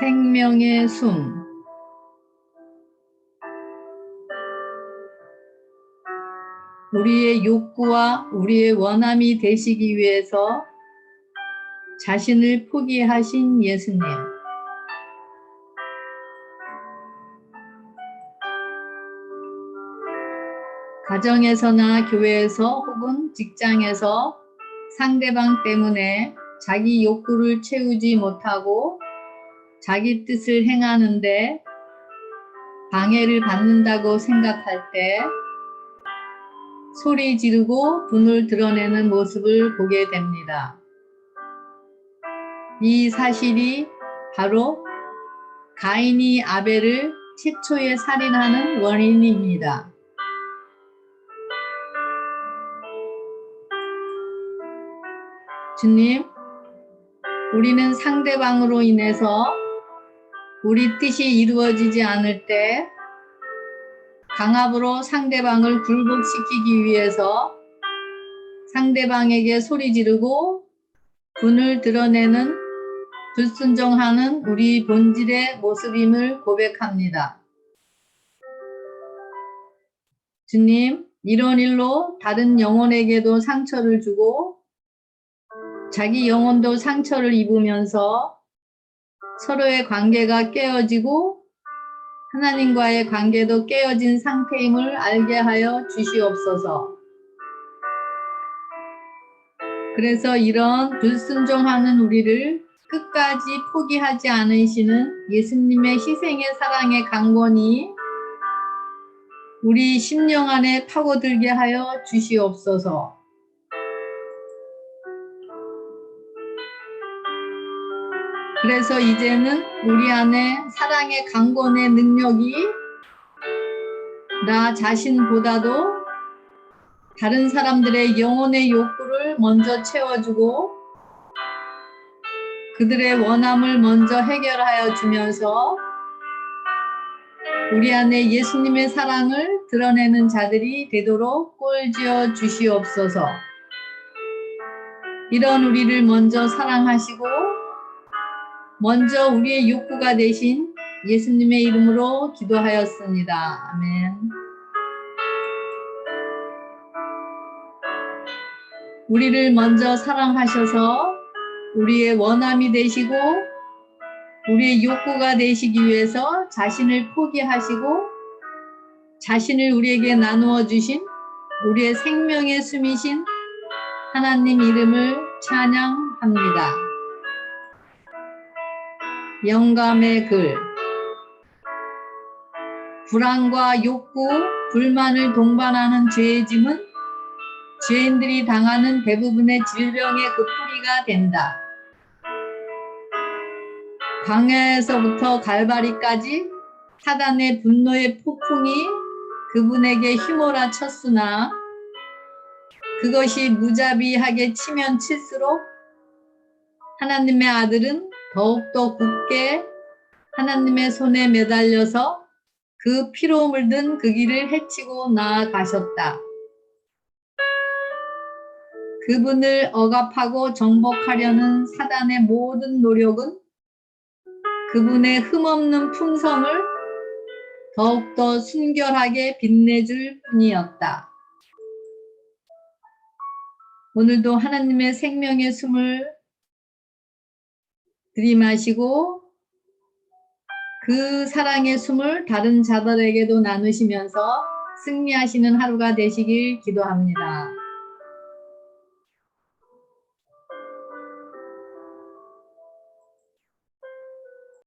생명의 숨 우리의 욕구와 우리의 원함이 되시기 위해서 자신을 포기하신 예수님. 가정에서나 교회에서 혹은 직장에서 상대방 때문에 자기 욕구를 채우지 못하고 자기 뜻을 행하는데 방해를 받는다고 생각할 때 소리 지르고 분을 드러내는 모습을 보게 됩니다. 이 사실이 바로 가인이 아벨을 최초에 살인하는 원인입니다. 주님, 우리는 상대방으로 인해서 우리 뜻이 이루어지지 않을 때 강압으로 상대방을 굴복시키기 위해서 상대방에게 소리 지르고 분을 드러내는 불순종하는 우리 본질의 모습임을 고백합니다. 주님, 이런 일로 다른 영혼에게도 상처를 주고 자기 영혼도 상처를 입으면서 서로의 관계가 깨어지고 하나님과의 관계도 깨어진 상태임을 알게 하여 주시옵소서. 그래서 이런 불순종하는 우리를 끝까지 포기하지 않으시는 예수님의 희생의 사랑의 강권이 우리 심령 안에 파고들게 하여 주시옵소서. 그래서 이제는 우리 안에 사랑의 강권의 능력이 나 자신보다도 다른 사람들의 영혼의 욕구를 먼저 채워주고 그들의 원함을 먼저 해결하여 주면서 우리 안에 예수님의 사랑을 드러내는 자들이 되도록 꼴지어 주시옵소서. 이런 우리를 먼저 사랑하시고 먼저 우리의 욕구가 되신 예수님의 이름으로 기도하였습니다. 아멘. 우리를 먼저 사랑하셔서 우리의 원함이 되시고 우리의 욕구가 되시기 위해서 자신을 포기하시고 자신을 우리에게 나누어 주신 우리의 생명의 숨이신 하나님 이름을 찬양합니다. 영감의 글 불안과 욕구, 불만을 동반하는 죄의 짐은 죄인들이 당하는 대부분의 질병의 그 뿌리가 된다. 광야에서부터 갈바리까지 사단의 분노의 폭풍이 그분에게 휘몰아 쳤으나 그것이 무자비하게 치면 칠수록 하나님의 아들은 더욱더 굳게 하나님의 손에 매달려서 그 피로 물든 그 길을 헤치고 나아가셨다. 그분을 억압하고 정복하려는 사단의 모든 노력은 그분의 흠없는 품성을 더욱더 순결하게 빛내줄 뿐이었다. 오늘도 하나님의 생명의 숨을 들이마시고 그 사랑의 숨을 다른 자들에게도 나누시면서 승리하시는 하루가 되시길 기도합니다.